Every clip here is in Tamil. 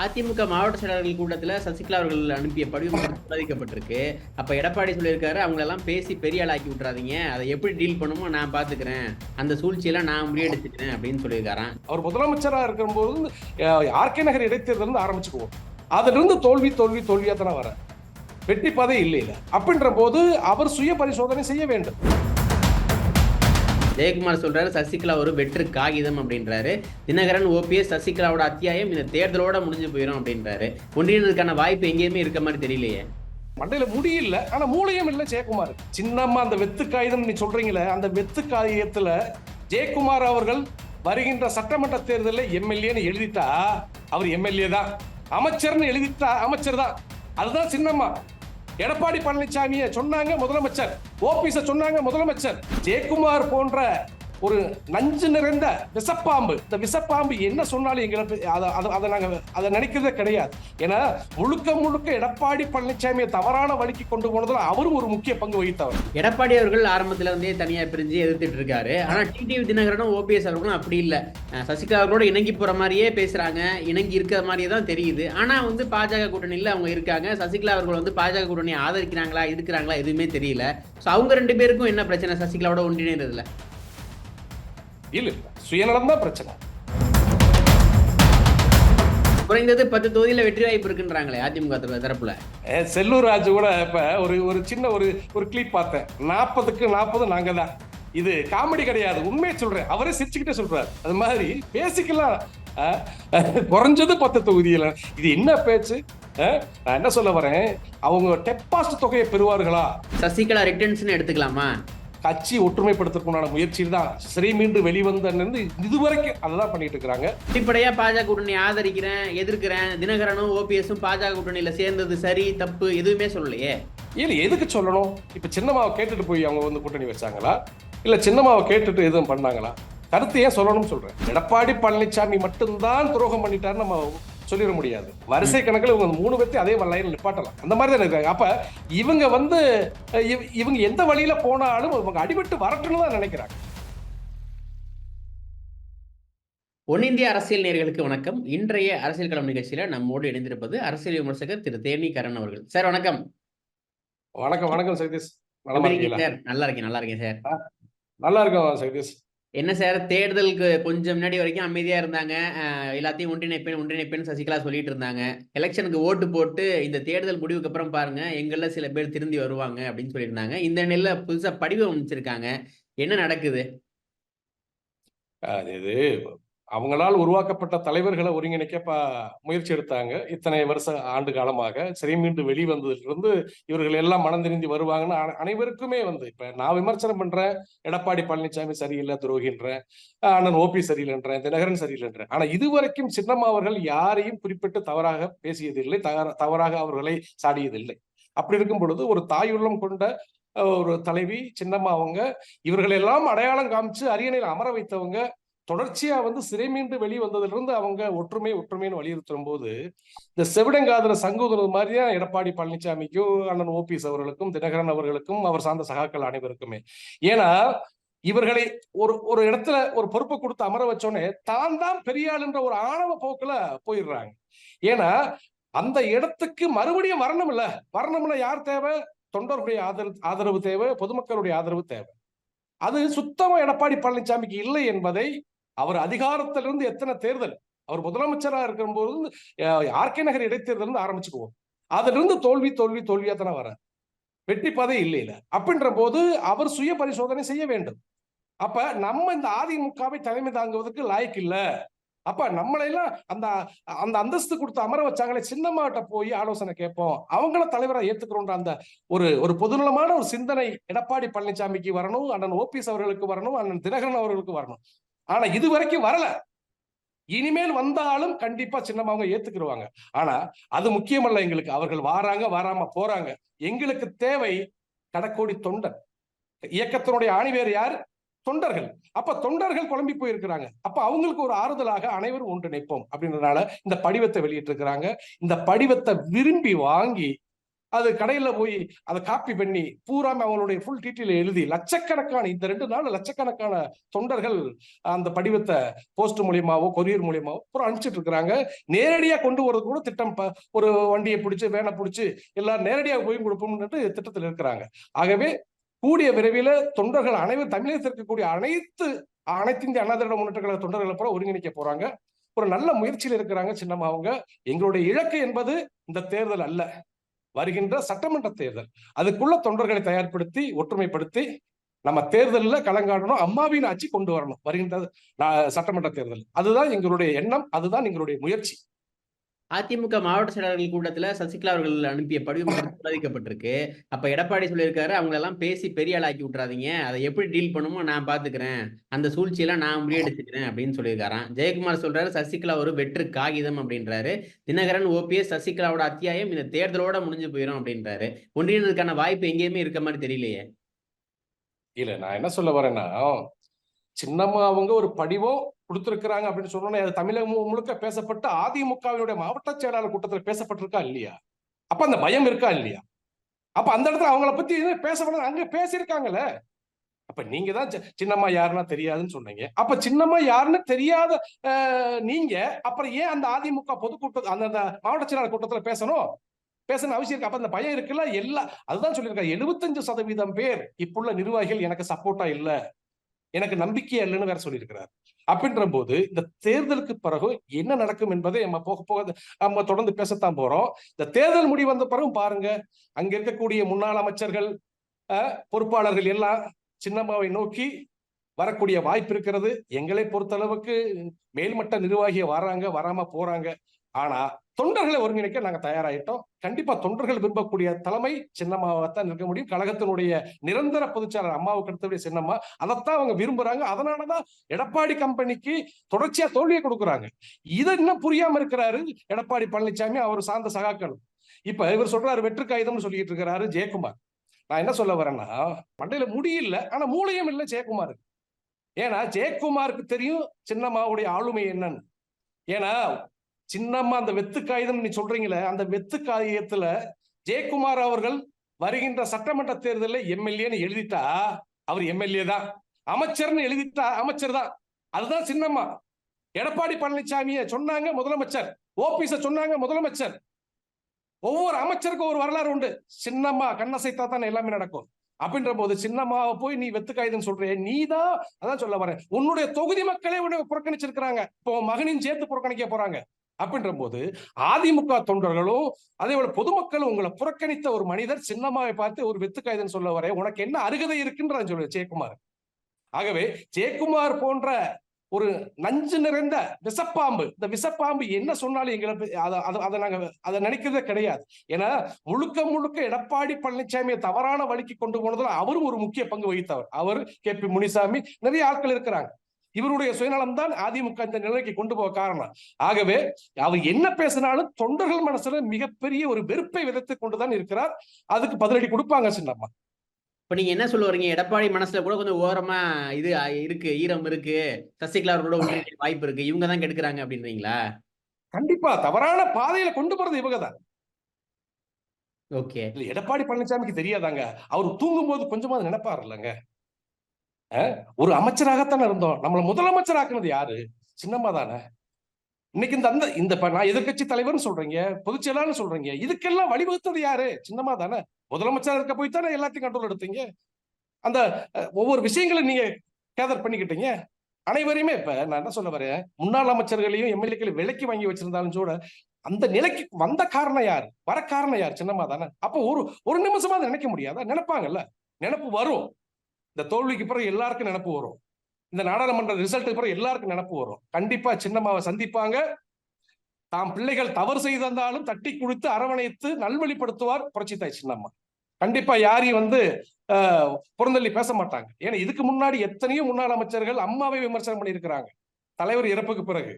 அதிமுக மாவட்ட செயலாளர்கள் கூட்டத்தில் சசிகலா அவர்கள் அனுப்பிய படிவம் பாதிக்கப்பட்டிருக்கு அப்போ எடப்பாடி சொல்லியிருக்காரு அவங்களெல்லாம் பேசி பெரிய ஆளாக்கி விட்றாதீங்க அதை எப்படி டீல் பண்ணுமோ நான் பார்த்துக்கிறேன் அந்த சூழ்ச்சியெல்லாம் நான் முறியடிச்சுக்கிறேன் அப்படின்னு சொல்லியிருக்காராம். அவர் முதலமைச்சராக இருக்கும்போது ஆர்கே நகர் இடைத்தேர்தல் இருந்து ஆரம்பிச்சுக்குவோம். அதிலிருந்து தோல்வி தோல்வி தோல்வியாக தானே வர. வெற்றி பாதை இல்லை இல்லை அப்படின்ற போது அவர் சுய பரிசோதனை செய்ய வேண்டும். ஜெயக்குமார் சொல்றாரு சசிகலா ஒரு வெற்று காகிதம் அப்படின்றாரு. தினகரன் ஓபிஎஸ் சசிகலாவோட அத்தியாயம் இந்த தேர்தலோட முடிஞ்சு போயிடும் அப்படின்றாரு. ஒன்றியதுக்கான வாய்ப்பு எங்கேயுமே இருக்க மாதிரி தெரியலையே. மண்டையில முடியல ஆனா மூளையும் இல்ல ஜெயக்குமார். சின்னம்மா அந்த வெத்து காகிதம் நீ சொல்றீங்களே அந்த வெத்து காகிதத்துல ஜெயக்குமார் அவர்கள் வருகின்ற சட்டமன்ற தேர்தலில் எம்எல்ஏன்னு எழுதிட்டா அவர் எம்எல்ஏ தான். அமைச்சர்னு எழுதிட்டா அமைச்சர் தான். அதுதான் சின்னம்மா. எடப்பாடி பழனிசாமியை சொன்னாங்க முதலமைச்சர் ஓபிஎஸ் சொன்னாங்க முதலமைச்சர். ஜெயக்குமார் போன்ற ஒரு நஞ்சு நிறைந்த விசப்பாம்பு. இந்த விசப்பாம்பு என்ன சொன்னாலும் எங்களுக்கு அதை அதை அதை நாங்கள் அதை நினைக்கிறதே கிடையாது. ஏன்னா முழுக்க முழுக்க எடப்பாடி பழனிசாமியை தவறான வழிக்கு கொண்டு போனதில் அவரும் ஒரு முக்கிய பங்கு வகித்தவர். எடப்பாடி அவர்கள் ஆரம்பத்தில் வந்து தனியாக பிரிஞ்சு எதிர்த்துட்டு இருக்காரு. ஆனால் டிடிவி தினகரனும் ஓபிஎஸ் அவர்களும் அப்படி இல்லை. அஹ் சசிகலா அவர்களோட இணங்கி போகிற மாதிரியே பேசுகிறாங்க இணங்கி இருக்கிற மாதிரியே தான் தெரியுது. ஆனால் வந்து பாஜக கூட்டணியில் அவங்க இருக்காங்க. சசிகலா அவர்கள் வந்து பாஜக கூட்டணியை ஆதரிக்கிறாங்களா இருக்கிறாங்களா எதுவுமே தெரியல. ஸோ அவங்க ரெண்டு பேருக்கும் என்ன பிரச்சனை? சசிகலாவோட ஒன்றிணைறதுல இல்ல இல்ல. சுயநலம் தான் பிரச்சனை. குறைந்தது பத்து தொகுதியில வெற்றி வாய்ப்பு இருக்குன்றாங்களே அதிமுக தரப்பு- தரப்புல. செல்லூர் ராஜு கூட இப்ப ஒரு ஒரு சின்ன ஒரு ஒரு கிளிப் பார்த்தேன். நாற்பதுக்கு நாற்பது நாங்க தான். இது காமெடி கிடையாது உண்மையை சொல்றேன். அவரே சிரிச்சுக்கிட்டே சொல்றாரு. அது மாதிரி பேசிக்கலாம். குறைஞ்சது பத்து தொகுதியில. இது என்ன பேச்சு? நான் என்ன சொல்ல வரேன்? அவங்க டெபாசிட் தொகையை பெறுவார்களா? சசிகலா ரிட்டர்ன்ஸ்னு எடுத்துக்கலாமா? கட்சி ஒற்றுமைப்படுத்துறதுக்குண்டான முயற்சியில் தான் சிறை மீண்டு வெளிவந்திருந்து இதுவரைக்கும் அதை தான் பண்ணிட்டு இருக்கிறாங்க. அடிப்படையா பாஜக கூட்டணி ஆதரிக்கிறேன் எதிர்க்கிறேன். தினகரனும் ஓபிஎஸும் பாஜக கூட்டணியில சேர்ந்தது சரி தப்பு எதுவுமே சொல்லலையே? இல்ல எதுக்கு சொல்லணும்? இப்ப சின்னம்மாவை கேட்டுட்டு போய் அவங்க வந்து கூட்டணி வச்சாங்களா? இல்ல சின்னம்மாவை கேட்டுட்டு எதுவும் பண்ணாங்களா? கருத்து ஏன் சொல்லணும்னு சொல்றேன். எடப்பாடி பழனிசாமி மட்டும்தான் துரோகம் பண்ணிட்டாருன்னு நம்ம சொல்லிட முடியாது. வரிசை கணக்கில் இவங்க மூணு பேர்த்தையும் அதே லைனில் நிப்பாட்டலாம். அந்த மாதிரி தான் இருக்காங்க. அப்ப இவங்க வந்து இவங்க எந்த வழியில போனாலும் இவங்க அடிபட்டு வரட்டும்னு தான் நினைக்கிறாங்க. ஒன்னிந்திய அரசியல் நேயர்களுக்கு வணக்கம். இன்றைய அரசியல் களம் நிகழ்ச்சியில நம்மோடு இணைந்திருப்பது அரசியல் விமர்சகர் திரு தேனி கரண் அவர்கள். சார் வணக்கம். வணக்கம் வணக்கம் சைதீஷ். நல்லா இருக்கீங்களா? சார்? நல்லா இருக்கேன் நல்லா இருக்கேன் சார். நல்லா இருக்கோம் சைதீஷ். என்ன சார் தேர்தலுக்கு கொஞ்சம் முன்னாடி வரைக்கும் அமைதியா இருந்தாங்க. எல்லாத்தையும் ஒன்றிணைப்பேன் ஒன்றிணைப்பேன்னு சசிகலா சொல்லிட்டு இருந்தாங்க. எலெக்ஷனுக்கு ஓட்டு போட்டு இந்த தேர்தல் முடிவுக்கு அப்புறம் பாருங்க எங்கள சில பேர் திருந்தி வருவாங்க அப்படின்னு சொல்லியிருந்தாங்க. இந்த நிலையில புதுசா படிவம் அமைச்சிருக்காங்க. என்ன நடக்குது? அது அவங்களால் உருவாக்கப்பட்ட தலைவர்களை ஒருங்கிணைக்க ப முயற்சி எடுத்தாங்க இத்தனை வருஷ ஆண்டு காலமாக சிறை மீண்டு வெளிவந்ததிலிருந்து இவர்கள் எல்லாம் மனம் வருவாங்கன்னு அனைவருக்குமே வந்து இப்ப நான் விமர்சனம் பண்றேன் எடப்பாடி பழனிசாமி சரியில்லை துரோகின்றேன் அண்ணன் ஓபி சரியில்லைன்றேன் தினகரன் சரியில்லைன்றேன். ஆனா இதுவரைக்கும் சின்னம்மா அவர்கள் யாரையும் குறிப்பிட்டு தவறாக பேசியதில்லை தவற- தவறாக அவர்களை சாடியதில்லை. அப்படி இருக்கும் பொழுது ஒரு தாயுள்ளம் கொண்ட ஒரு தலைவி சின்னம்மா அவங்க இவர்களெல்லாம் அடையாளம் காமிச்சு அரியணையில் அமர வைத்தவங்க தொடர்ச்சியா வந்து சிறை மீண்டு வெளி வந்ததிலிருந்து அவங்க ஒற்றுமை ஒற்றுமைன்னு வலியுறுத்தும் போது இந்த செவிடங்காதல சங்கூதுறது மாதிரி தான் எடப்பாடி பழனிசாமிக்கும் அண்ணன் ஓபிஎஸ் அவர்களுக்கும் தினகரன் அவர்களுக்கும் அவர் சார்ந்த சகாக்கள் அனைவருக்குமே. ஏன்னா இவர்களை ஒரு ஒரு இடத்துல ஒரு பொறுப்பை கொடுத்து அமர வச்சோடனே தான் தான் பெரியாள் என்ற ஒரு ஆணவ போக்குல போயிடுறாங்க. ஏன்னா அந்த இடத்துக்கு மறுபடியும் வரணும் இல்ல. வரணும்ல யார் தேவை? தொண்டர்களுடைய ஆதரவு ஆதரவு தேவை பொதுமக்களுடைய ஆதரவு தேவை. அது சுத்தமா எடப்பாடி பழனிசாமிக்கு இல்லை என்பதை அவர் அதிகாரத்திலிருந்து எத்தனை தேர்தல்? அவர் முதலமைச்சரா இருக்கும்போது ஆர்கே நகர் இடைத்தேர்தல் இருந்து ஆரம்பிச்சுக்குவோம். அதுல இருந்து தோல்வி தோல்வி தோல்வியா தானே வர வெற்றி பாதை இல்லை அப்படின்ற போது அவர் சுய பரிசோதனை செய்ய வேண்டும். அப்ப நம்ம இந்த அதிமுகவை தலைமை தாங்குவதற்கு லாய்க்கு இல்ல. அப்ப நம்மளையெல்லாம் அந்த அந்த அந்தஸ்து கொடுத்து அமர வச்சாங்களே சின்னம்மாட்ட போய் ஆலோசனை கேட்போம். அவங்கள தலைவரா ஏத்துக்கிறோன்ற அந்த ஒரு ஒரு பொதுநலமான ஒரு சிந்தனை எடப்பாடி பழனிசாமிக்கு வரணும் அண்ணன் ஓபிஎஸ் அவர்களுக்கு வரணும் அண்ணன் தினகரன் அவர்களுக்கு வரணும். ஆனா இது வரைக்கும் வரல. இனிமேல் வந்தாலும் கண்டிப்பா சின்னம்மா அவங்க ஏத்துக்கிடுவாங்க ஆனா அது முக்கியமல்ல எங்களுக்கு. அவர்கள் வாராங்க வராம போறாங்க. எங்களுக்கு தேவை கடக்கோடி தொண்டர். இயக்கத்தினுடைய ஆணிவேர் யார்? தொண்டர்கள். அப்ப தொண்டர்கள் குழம்பி போயிருக்கிறாங்க. அப்ப அவங்களுக்கு ஒரு ஆறுதலாக அனைவரும் ஒன்றிணைப்போம் அப்படின்றதுனால இந்த படிவத்தை வெளியிட்டிருக்கிறாங்க. இந்த படிவத்தை விரும்பி வாங்கி அது கடையில போய் அதை காப்பி பண்ணி பூராம அவங்களுடைய ஃபுல் டீட்டெயில் எழுதி லட்சக்கணக்கான இந்த ரெண்டு நாள் லட்சக்கணக்கான தொண்டர்கள் அந்த படிவத்தை போஸ்ட் மூலியமாவோ கொரியர் மூலியமாவோ பூரா அனுப்பிச்சிட்டு இருக்கிறாங்க. நேரடியா கொண்டு வரது கூட திட்டம். ஒரு வண்டியை பிடிச்சி வேனை பிடிச்சி எல்லாரும் நேரடியாக போய் கொடுப்போம்னு திட்டத்தில் இருக்கிறாங்க. ஆகவே கூடிய விரைவில் தொண்டர்கள் அனைவரும் தமிழகத்தில் இருக்கக்கூடிய அனைத்து அனைத்து இந்திய அண்ணா திராவிட முன்னேற்ற கழக தொண்டர்களை பூரா ஒருங்கிணைக்க போறாங்க. ஒரு நல்ல முயற்சியில் இருக்கிறாங்க சின்னம்மா அவங்க. எங்களுடைய இலக்கு என்பது இந்த தேர்தல் அல்ல. வருகின்ற சட்டமன்ற தேர்தல். அதுக்குள்ள தொண்டர்களை தயார்படுத்தி ஒற்றுமைப்படுத்தி நம்ம தேர்தல்ல கலங்காடணும் அம்மாவின் ஆட்சி கொண்டு வரணும் வருகின்ற சட்டமன்ற தேர்தல். அதுதான் எங்களுடைய எண்ணம் அதுதான் எங்களுடைய முயற்சி. அதிமுக மாவட்ட செயலாளர்கள் கூட்டத்துல சசிகலா அவர்கள் அனுப்பிய படிவம் விவாதிக்கப்பட்டிருக்கு அப்ப எடப்பாடி சொல்லியிருக்காரு அவங்க எல்லாம் பேசி பெரிய ஆளாக்கி விட்டுறாதீங்க. அதை எப்படி டீல் பண்ணுமோ நான் பாத்துக்கிறேன். அந்த சூழ்ச்சியெல்லாம் நான் முறியடிச்சுக்கிறேன் அப்படின்னு சொல்லியிருக்காராம். ஜெயக்குமார் சொல்றாரு சசிகலா ஒரு வெற்று காகிதம் அப்படின்றாரு. தினகரன் ஓபிஎஸ் சசிகலாவோட அத்தியாயம் இந்த தேர்தலோட முடிஞ்சு போயிடும் அப்படின்றாரு. ஒன்றியதுக்கான வாய்ப்பு எங்கேயுமே இருக்க மாதிரி தெரியலையே. இல்ல நான் என்ன சொல்ல வரேன்னா சின்னம்மா அவங்க ஒரு படிவம் கொடுத்திருக்கிறாங்க அப்படின்னு சொன்னோன்னே அது தமிழகம் முழுக்க பேசப்பட்டு அதிமுகவினுடைய மாவட்ட செயலாளர் கூட்டத்தில் பேசப்பட்டிருக்கா இல்லையா? அப்ப அந்த பயம் இருக்கா இல்லையா? அப்ப அந்த இடத்துல அவங்கள பத்தி பேச அங்க பேசியிருக்காங்கல்ல. அப்ப நீங்க தான் சின்னம்மா யாருன்னா தெரியாதுன்னு சொன்னீங்க. அப்ப சின்னம்மா யாருன்னு தெரியாத நீங்க அப்புறம் ஏன் அந்த அதிமுக பொதுக்கூட்ட அந்த மாவட்ட செயலாளர் கூட்டத்துல பேசணும்? பேசணும் அவசியம் இருக்கு. அப்ப அந்த பயம் இருக்குல்ல? எல்லா அதுதான் சொல்லியிருக்காங்க எழுபத்தஞ்சு சதவீதம் பேர் இப்புள்ள நிர்வாகிகள் எனக்கு சப்போர்ட்டா இல்ல. எனக்கு நம்பிக்கை இல்லைன்னு வேற சொல்லியிருக்கிறார். அப்படின்ற போது இந்த தேர்தலுக்கு பிறகு என்ன நடக்கும் என்பதை நம்ம போக போக நம்ம தொடர்ந்து பேசத்தான் போறோம். இந்த தேர்தல் முடிவு வந்த பிறகு பாருங்க அங்க இருக்கக்கூடிய முன்னாள் அமைச்சர்கள் அஹ், பொறுப்பாளர்கள் எல்லாம் சின்னம்மாவை நோக்கி வரக்கூடிய வாய்ப்பு இருக்கிறது. எங்களை பொறுத்தளவுக்கு மேல்மட்ட நிர்வாகிய வராங்க வராம போறாங்க. ஆனா தொண்டர்களை ஒருங்கிணைக்க நாங்க தயாராயிட்டோம். கண்டிப்பா தொண்டர்கள் விரும்பக்கூடிய தலைமை சின்னம்மாவைத்தான் இருக்க முடியும். கழகத்தினுடைய நிரந்தர பொதுச்சாளர் அம்மாவுக்கு அடுத்தபடி சின்னம்மா அதைத்தான் அவங்க விரும்புறாங்க. அதனாலதான் எடப்பாடி கம்பெனிக்கு தொடர்ச்சியா தோல்வியை கொடுக்குறாங்க. இதை இன்னும் புரியாம இருக்கிறாரு எடப்பாடி பழனிசாமி அவர் சார்ந்த சகாக்கள். இப்ப இவர் சொல்றாரு வெற்று காகிதம்னு சொல்லிட்டு இருக்கிறாரு ஜெயக்குமார். நான் என்ன சொல்ல வரேன்னா மண்டையில முடியல ஆனா மூளையும் இல்லை ஜெயக்குமார். ஏன்னா ஜெயக்குமாருக்கு தெரியும் சின்னம்மாவுடைய ஆளுமை என்னன்னு. ஏன்னா சின்னம்மா அந்த வெத்து காகிதம் நீ சொல்றீங்களே அந்த வெத்து காகிதத்துல ஜெயக்குமார் அவர்கள் வருகின்ற சட்டமன்ற தேர்தலில் எம்எல்ஏன்னு எழுதிட்டா அவர் எம்எல்ஏ தான். அமைச்சர்னு எழுதிட்டா அமைச்சர் தான். அதுதான் சின்னம்மா. எடப்பாடி பழனிசாமிய சொன்னாங்க முதலமைச்சர். ஓபிஎஸ் சொன்னாங்க முதலமைச்சர். ஒவ்வொரு அமைச்சருக்கும் ஒரு வரலாறு உண்டு. சின்னம்மா கண்ணசைத்தா தானே எல்லாமே நடக்கும். அப்படின்ற போது சின்னம்மாவை போய் நீ வெத்து காயுதுன்னு சொல்றிய நீ தான் அதான் சொல்ல வரேன். உன்னுடைய தொகுதி மக்களே உன்னை புறக்கணிச்சிருக்கிறாங்க. இப்போ உன் மகனையும் சேர்த்து புறக்கணிக்க போறாங்க. அப்படின்ற போது அதிமுக தொண்டர்களும் அதே போல பொதுமக்கள் உங்களை புறக்கணித்த ஒரு மனிதர் சின்னமாவை பார்த்து ஒரு வெத்து காயுதுன்னு சொல்ல வரேன் உனக்கு என்ன அருகதை இருக்குன்ற சொல்லுவேன் ஜெயக்குமார். ஆகவே ஜெயக்குமார் போன்ற ஒரு நஞ்சு நிறைந்த விஷப்பாம்பு இந்த விஷப்பாம்பு என்ன சொன்னாலும் எங்களை அதை நாங்க அதை நினைக்கிறதே கிடையாது. ஏன்னா முழுக்க முழுக்க எடப்பாடி பழனிசாமியை தவறான வழிக்கு கொண்டு போனதுல அவரும் ஒரு முக்கிய பங்கு வகித்தவர். அவர் கே. பி. முனிசாமி நிறைய ஆட்கள் இருக்கிறாங்க. இவருடைய சுயநலம் தான் அதிமுக இந்த நிலைக்கு கொண்டு போக காரணம். ஆகவே அவர் என்ன பேசினாலும் தொண்டர்கள் மனசுல மிகப்பெரிய ஒரு வெறுப்பை விதைத்து கொண்டுதான் இருக்கிறார். அதுக்கு பதிலடி கொடுப்பாங்க சின்னம்மா. இப்ப நீங்க என்ன சொல்ல வரீங்க? எடப்பாடி மனசுல கூட கொஞ்சம் ஓரமா இது இருக்கு ஈரம் இருக்கு சசிகலா அவர்களோட வாய்ப்பு இருக்கு இவங்க தான் கெடுக்குறாங்க அப்படின்றீங்களா? கண்டிப்பா தவறான பாதையில கொண்டு போறது இவங்க தான். ஓகே. எடப்பாடி பழனிசாமிக்கு தெரியாதாங்க? அவர் தூங்கும் போது கொஞ்சமாவது நினைப்பாரு இல்லைங்க அஹ், ஒரு அமைச்சராகத்தானே இருந்தோம். நம்மளை முதலமைச்சர் ஆக்குனது யாரு? சின்னம்மா தானே. இன்னைக்கு இந்த அந்த இந்த நான் எதிர்க்கட்சி தலைவர்னு சொல்றீங்க பொதுச்செயலாளர் சொல்றீங்க இதுக்கெல்லாம் வழிவகுத்தது யாரு? சின்னம்மா தானே. முதலமைச்சர் இருக்க போய் தானே எல்லாத்தையும் கண்ட்ரோல் எடுத்தீங்க. அந்த ஒவ்வொரு விஷயங்களை நீங்க கேதர் பண்ணிக்கிட்டீங்க. அனைவரையுமே இப்ப நான் என்ன சொல்ல வரேன்? முன்னாள் அமைச்சர்களையும் எம்எல்ஏக்களையும் விலைக்கு வாங்கி வச்சிருந்தாலும் கூட அந்த நிலைக்கு வந்த காரணம் யார்? வர காரணம் யார்? சின்னம்மா தானே. அப்போ ஒரு ஒரு நிமிஷமா அதை நினைக்க முடியாதா? நினைப்பாங்கல்ல. நினைப்பு வரும். இந்த தோல்விக்கு பிறகு எல்லாருக்கும் நினப்பு வரும். இந்த நாடாளுமன்ற ரிசல்ட்டுக்கு பிறகு எல்லாருக்கும் நினப்பு வரும். கண்டிப்பா சின்னம்மாவை சந்திப்பாங்க. தாம் பிள்ளைகள் தவறு செய்திருந்தாலும் தட்டி குடித்து அரவணைத்து நல்வழிப்படுத்துவார் புரட்சித்தாய் சின்னம்மா. கண்டிப்பா யாரையும் வந்து ஆஹ், புறந்தள்ளி பேச மாட்டாங்க. ஏன்னா இதுக்கு முன்னாடி எத்தனையோ முன்னாள் அமைச்சர்கள் அம்மாவை விமர்சனம் பண்ணியிருக்கிறாங்க. தலைவர் இறப்புக்கு பிறகு.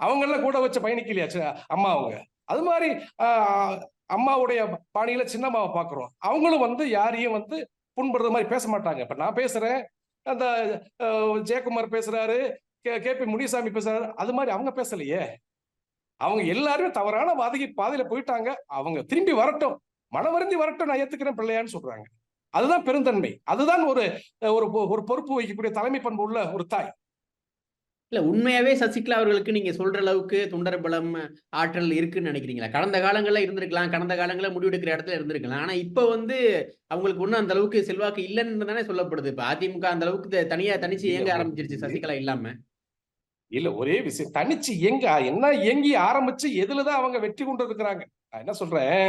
அவங்கள கூட வச்சு பயணிக்கலையா அம்மா அவங்க? அது மாதிரி ஆஹ், அம்மாவுடைய பாணியில சின்னம்மாவை பாக்குறோம் அவங்களும் வந்து யாரையும் வந்து புண்படுற மாதிரி பேச மாட்டாங்க. இப்போ நான் பேசுறேன் அந்த ஜெயக்குமார் பேசுறாரு கே கே பி முனிசாமி பேசுறாரு அது மாதிரி அவங்க பேசலையே. அவங்க எல்லாருமே தவறான வாதகி பாதையில போயிட்டாங்க. அவங்க திரும்பி வரட்டும். மனவருந்தி வரட்டும் நான் ஏத்துக்கிறேன் பிள்ளையான்னு சொல்றாங்க. அதுதான் பெருந்தன்மை. அதுதான் ஒரு ஒரு ஒரு பொறுப்பு வகிக்கக்கூடிய தலைமை பண்பு உள்ள ஒரு தாய். இல்ல உண்மையாவே சசிகலா அவர்களுக்கு நீங்க சொல்ற அளவுக்கு தொண்டர் பலம் ஆற்றல் இருக்குன்னு நினைக்கிறீங்களா? கடந்த காலங்கள்ல இருந்திருக்கலாம் கடந்த காலங்களில் முடிவெடுக்கிற இடத்துல இருந்திருக்கலாம். ஆனா இப்ப வந்து அவங்களுக்கு ஒன்றும் அந்த அளவுக்கு செல்வாக்கு இல்லைன்னு தானே சொல்லப்படுது. இப்ப அதிமுக அந்த அளவுக்கு தனியா தனிச்சு இயங்க ஆரம்பிச்சிருச்சு சசிகலா இல்லாம. இல்ல ஒரே விஷயம் தனிச்சு எங்க என்ன இயங்கி ஆரம்பிச்சு எதுலதான் அவங்க வெற்றி கொண்டு இருக்கிறாங்க? நான் என்ன சொல்றேன்?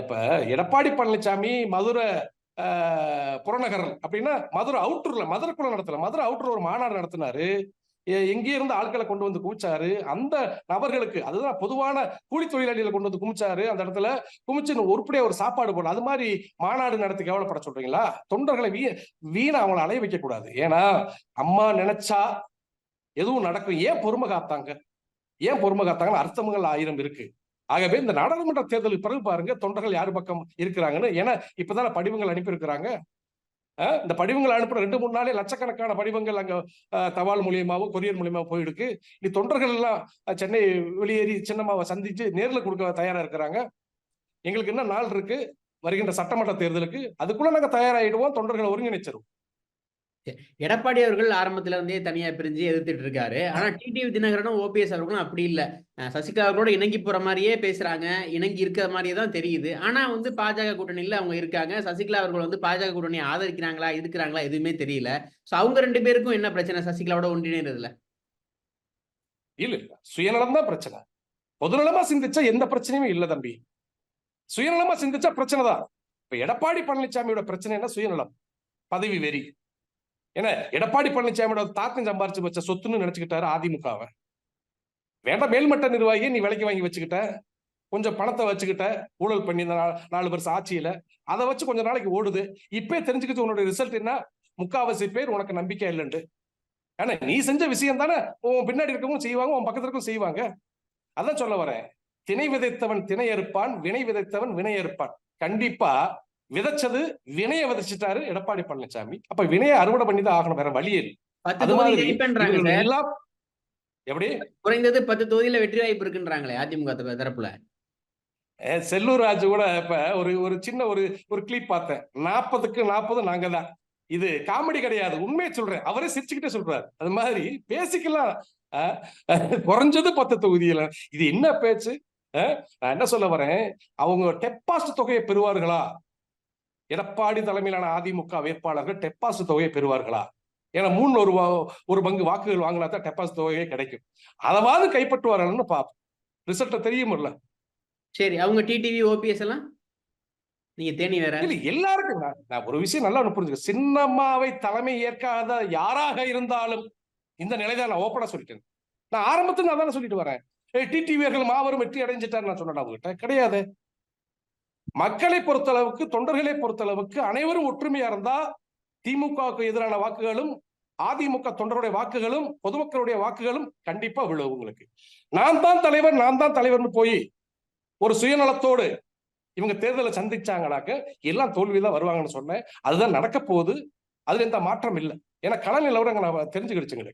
இப்ப எடப்பாடி பழனிசாமி மதுரை அஹ், புறநகரம் அப்படின்னா மதுரை அவுட்டர்ல மதுரைக்குள்ள நடத்தல மதுரை அவுட்டர் ஒரு மாநாடு நடத்தினாரு. எங்கே இருந்து ஆட்களை கொண்டு வந்து குமிச்சாரு? அந்த நபர்களுக்கு அதுதான் பொதுவான கூலி தொழிலாளிகளை கொண்டு வந்து குமிச்சாரு. அந்த இடத்துல குமிச்சு உருப்படியா ஒரு சாப்பாடு போடணும் அது மாதிரி மாநாடு நடத்தி கேவலப்பட சொல்றீங்களா? தொண்டர்களை வீ வீணா அவங்களை அலைய வைக்க கூடாது ஏன்னா அம்மா நினைச்சா எதுவும் நடக்கும். ஏன் பொறுமை காத்தாங்க? ஏன் பொறுமை காத்தாங்கன்னு அர்த்தங்கள் ஆயிரம் இருக்கு. ஆகவே இந்த நாடாளுமன்ற தேர்தலுக்கு பிறகு பாருங்க தொண்டர்கள் யார் பக்கம் இருக்கிறாங்கன்னு. ஏன்னா இப்பதான படிவங்கள் அனுப்பியிருக்கிறாங்க. இந்த படிவங்கள் அனுப்புற ரெண்டு மூணு நாளே லட்சக்கணக்கான படிவங்கள் அங்க அஹ், தபால் மூலியமாவோ கொரியர் மூலியமாவோ போயிருக்கு இனி தொண்டர்கள் எல்லாம் சென்னை வெளியேறி சின்னம்மாவை சந்திச்சு நேர்ல கொடுக்க தயாரா இருக்கிறாங்க. எங்களுக்கு என்ன நாள் இருக்கு. வருகின்ற சட்டமன்ற தேர்தலுக்கு அதுக்குள்ள நாங்க தயாராயிடுவோம். தொண்டர்களை ஒருங்கிணைச்சிருவோம். எடப்பாடி அவர்கள் ஆரம்பத்துல இருந்தே தனியா பிரிஞ்சு எதிர்த்துட்டு இருக்காரு ஆனா டிடிவி தினகரனும் ஓபிஎஸ் அவர்களும் அப்படி இல்ல. சசிகலா அவர்களோட இணங்கி போற மாதிரியே பேசுறாங்க. இணங்கி இருக்கிற மாதிரியே தான் தெரியுது. ஆனா வந்து பாஜக கூட்டணியில அவங்க இருக்காங்க. சசிகலா அவர்கள் வந்து பாஜக கூட்டணியை ஆதரிக்கிறாங்களா இருக்கிறாங்களா எதுவுமே தெரியல. சோ அவங்க ரெண்டு பேருக்கும் என்ன பிரச்சனை? சசிகலாவோட ஒன்றிணைறதுல. இல்ல இல்ல. சுயநலம் தான் பிரச்சனை. பொதுநலமா சிந்திச்சா எந்த பிரச்சனையும் இல்ல தம்பி. சுயநலமா சிந்திச்சா பிரச்சனை தான். இப்ப எடப்பாடி பழனிசாமியோட பிரச்சனை என்ன சுயநலம். பதவி வெறி. ஏன்னா எடப்பாடி பழனிசாமியோட தாக்கம் சம்பாரிச்சு வச்ச சொத்துன்னு நினைச்சுக்கிட்டாரு அதிமுகவை வேண்டாம் மேல்மட்ட நிர்வாகியை நீ விலைக்கு வாங்கி வச்சுக்கிட்ட. கொஞ்சம் பணத்தை வச்சுக்கிட்ட. ஊழல் பண்ணி இந்த நாலு வருஷம் ஆட்சியில அதை வச்சு கொஞ்ச நாளைக்கு ஓடுது. இப்பே தெரிஞ்சுக்கிட்டு உன்னோட ரிசல்ட் என்ன? முக்காவாசி பேர் உனக்கு நம்பிக்கை இல்லைண்டு ஏன்னா நீ செஞ்ச விஷயம் தானே. உன் பின்னாடி இருக்கவும் செய்வாங்க உன் பக்கத்துல இருக்கவும் செய்வாங்க. அதான் சொல்ல வரேன். திணை விதைத்தவன் திணை அறுப்பான் வினை விதைத்தவன் வினை அறுப்பான் கண்டிப்பா விதைச்சது வினைய விதைச்சிட்டாரு எடப்பாடி பழனிசாமி. அப்ப வினையை அறுவடை பண்ணி தான் ஆகணும் வேற வழி இல்லை. பத்து அது மாதிரி எல்லாம் எப்படி? குறைந்தது பத்து தொகுதியில வெற்றி வாய்ப்பு இருக்குன்றாங்களே அதிமுக தர- தரப்புல. செல்லூர் ராஜு கூட இப்ப ஒரு ஒரு சின்ன ஒரு ஒரு கிளிப் பார்த்தேன். நாற்பதுக்கு நாற்பது நாங்க தான். இது காமெடி கிடையாது. உண்மையை சொல்றேன். அவரே சிரிச்சுக்கிட்டே சொல்றாரு. அது மாதிரி பேசிக்கலாம். குறைஞ்சது பத்து தொகுதியில. இது என்ன பேச்சு? நான் என்ன சொல்ல வரேன்? அவங்க டெபாசிட் தொகையை பெறுவார்களா? எடப்பாடி தலைமையிலான அதிமுக வேட்பாளர்கள் டெபாசிட் தொகையை பெறுவார்களா? ஏன்னா மூணு ஒரு ஒரு பங்கு வாக்குகள் வாங்கினா தான் டெபாசிட் தொகையே கிடைக்கும். அதாவது கைப்பற்றுவார்கள்னு பார்ப்போம். ரிசல்ட் தெரியுமில்ல. சரி அவங்க டிடிவி ஓபிஎஸ் எல்லாம்? நீங்க தேனி வேற? இல்ல எல்லாருக்கும் நான் ஒரு விஷயம் நல்லா ஒண்ணு புரிஞ்சுக்க சின்னம்மாவை தலைமை ஏற்காத யாராக இருந்தாலும் இந்த நிலைதான் நான் ஓப்பனா சொல்லிட்டேன். நான் ஆரம்பத்துல நான் தானே சொல்லிட்டு வரேன். டிடிவியர்கள் மாபெரும் வெற்றி அடைஞ்சிட்டார் நான் சொன்னேன். அவங்ககிட்ட கிடையாது. மக்களை பொறுத்தளவுக்கு தொண்டர்களை பொறுத்தளவுக்கு அனைவரும் ஒற்றுமையா இருந்தா திமுகவுக்கு எதிரான வாக்குகளும் அதிமுக தொண்டருடைய வாக்குகளும் பொதுமக்களுடைய வாக்குகளும் கண்டிப்பா விழும் உங்களுக்கு. நான் தான் தலைவர் நான் தான் தலைவர்னு போய் ஒரு சுயநலத்தோடு இவங்க தேர்தலை சந்திச்சாங்கனாக்க எல்லாம் தோல்விதான் வருவாங்கன்னு சொன்னேன். அதுதான் நடக்க போகுது. அதுல எந்த மாற்றம் இல்லை. ஏன்னா கள நிலவரங்க நான் தெரிஞ்சுக்கிடுச்சுங்களே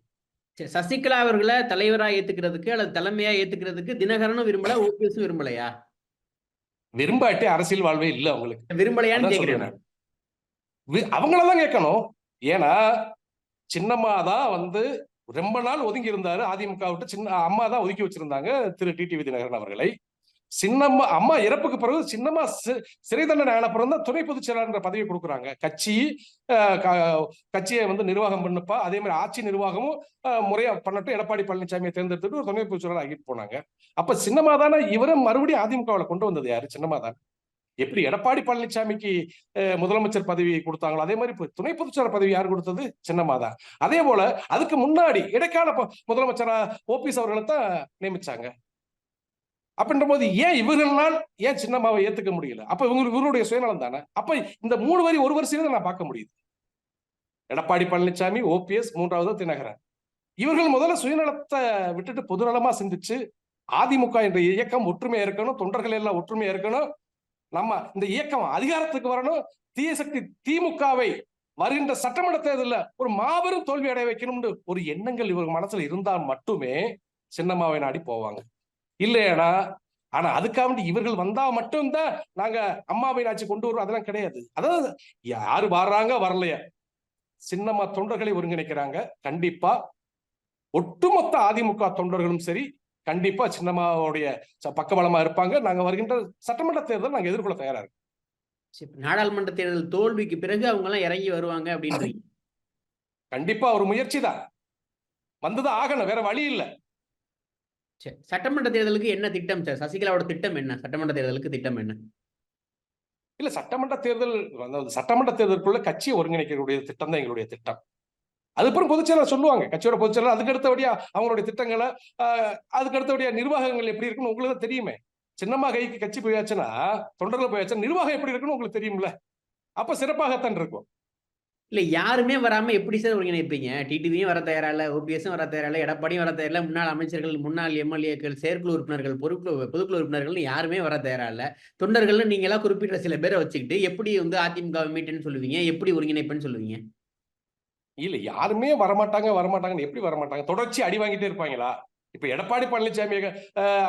சரி, சசிகலா அவர்களை தலைவரா ஏத்துக்கிறதுக்கு அல்லது தலைமையா ஏத்துக்கிறதுக்கு தினகரனும் விரும்பல ஓபிஎஸும் விரும்பலையா? விரும்பாட்டி அரசியல் வாழ்வே இல்லை அவங்களுக்கு. விரும்பலையான்னு. வி- அவங்களதான் கேட்கணும். ஏன்னா சின்னம்மா தான் வந்து ரொம்ப நாள் ஒதுங்கி இருந்தாரு. அதிமுக விட்டு சின்ன அம்மா தான் ஒதுக்கி வச்சிருந்தாங்க திரு. டிடிவி தினகரன் அவர்களை. சின்னம்மா அம்மா இறப்புக்கு பிறகு சின்னம்மா சிறை தண்டனை ஆன பிறகு தான் துணை பொதுச் செயலாளர் பதவி கொடுக்குறாங்க. கட்சி அஹ், க- கட்சியை வந்து நிர்வாகம் பண்ணுப்பா. அதே மாதிரி ஆட்சி நிர்வாகமும் அஹ், முறையா பண்ணட்டும். எடப்பாடி பழனிசாமியை தேர்ந்தெடுத்துட்டு ஒரு துணை பொதுச் செயலாளர் ஆகிட்டு போனாங்க. அப்ப சின்னம்மா தானே இவரும் மறுபடியும் அதிமுகவுல கொண்டு வந்தது யாரு? சின்னம்மாதான் எப்படி எடப்பாடி பழனிசாமிக்கு முதலமைச்சர் பதவி கொடுத்தாங்களோ? அதே மாதிரி துணை பொதுச்செயலாளர் பதவி யார் கொடுத்தது? சின்னம்மா தான். அதே போல அதுக்கு முன்னாடி இடைக்கால ப- முதலமைச்சரா ஓபிஎஸ் அவர்களை தான் நியமிச்சாங்க. அப்படின்ற போது ஏன் இவர்களால் ஏன் சின்னம்மாவை ஏத்துக்க முடியல? அப்ப இவங்க இவருடைய சுயநலம் தானே? அப்ப இந்த மூணு வரி ஒரு வரிசையில நான் பார்க்க முடியுது. எடப்பாடி பழனிசாமி ஓபிஎஸ் மூன்றாவது தினகரன். இவர்கள் முதல்ல சுயநலத்தை விட்டுட்டு பொதுநலமா சிந்திச்சு அதிமுக என்ற இயக்கம் ஒற்றுமையா இருக்கணும் தொண்டர்கள் எல்லாம் ஒற்றுமையா இருக்கணும் நம்ம இந்த இயக்கம் அதிகாரத்துக்கு வரணும் தீய சக்தி திமுகவை வருகின்ற சட்டமன்ற தேர்தலில் ஒரு மாபெரும் தோல்வி அடைய வைக்கணும்னு ஒரு எண்ணங்கள் இவங்க மனசுல இருந்தால் மட்டுமே சின்னம்மாவை நாடி போவாங்க. இல்லையானா ஆனா அதுக்காக வேண்டி இவர்கள் வந்தா மட்டும்தான் நாங்க அம்மாவின் ஆட்சி கொண்டு வருவோம். அதெல்லாம் கிடையாது. அதாவது யாரு வர்றாங்க வரலையா. சின்னம்மா தொண்டர்களை ஒருங்கிணைக்கிறாங்க. கண்டிப்பா. ஒட்டுமொத்த அதிமுக தொண்டர்களும் சரி கண்டிப்பா சின்னம்மாவுடைய பக்கபலமா இருப்பாங்க. நாங்க வருகின்ற சட்டமன்ற தேர்தல் நாங்க எதிர்கொள்ள தயாரா இருக்கோம். நாடாளுமன்ற தேர்தல் தோல்விக்கு பிறகு அவங்க எல்லாம் இறங்கி வருவாங்க அப்படின்றீங்க. கண்டிப்பா ஒரு முயற்சி தான். வந்துதான் ஆகணும். வேற வழி இல்ல. சரி சட்டமன்ற தேர்தலுக்கு என்ன திட்டம்? சார் சசிகலாவோட திட்டம் என்ன? சட்டமன்ற தேர்தலுக்கு திட்டம் என்ன? இல்ல சட்டமன்ற தேர்தல் அதாவது சட்டமன்ற தேர்தலுக்குள்ள கட்சியை ஒருங்கிணைக்கக்கூடிய திட்டம் தான் எங்களுடைய திட்டம். அதுக்கப்புறம் பொதுச்செயலாளர் சொல்லுவாங்க கட்சியோட பொதுச்செயலாளர் அதுக்கு அடுத்தபடியா அவங்களுடைய திட்டங்களை அதுக்கு அடுத்தபடியா நிர்வாகங்கள் எப்படி இருக்குன்னு உங்களுக்கு தான் தெரியுமே. சின்னம்மா கைக்கு கட்சி போயாச்சுன்னா தொண்டர்கள் போயாச்சுன்னா நிர்வாகம் எப்படி இருக்குன்னு உங்களுக்கு தெரியும்ல. அப்ப சிறப்பாகத்தான் இருக்கும். இல்ல யாருமே வராம எப்படி சார் ஒருங்கிணைப்பீங்க? டிடிவியும் வர தயாரா இல்ல ஓபிஎஸும் வர தயாரா இல்ல எடப்பாடியும் வர தயாரில்ல முன்னாள் அமைச்சர்கள் முன்னாள் எம்எல்ஏக்கள் செயற்குழு உறுப்பினர்கள் பொறுப்பு பொதுக்குழு உறுப்பினர்கள் யாருமே வர தயாரா இல்ல. தொண்டர்கள்னு நீங்க எல்லாம் குறிப்பிட்ட சில பேரை வச்சுக்கிட்டு எப்படி வந்து அதிமுக மீட்டுன்னு சொல்லுவீங்க? எப்படி ஒருங்கிணைப்புன்னு சொல்லுவீங்க? இல்ல யாருமே வரமாட்டாங்க வரமாட்டாங்கன்னு எப்படி வரமாட்டாங்க? தொடர்ச்சி அடி வாங்கிட்டே இருப்பாங்களா? இப்ப எடப்பாடி பழனிசாமி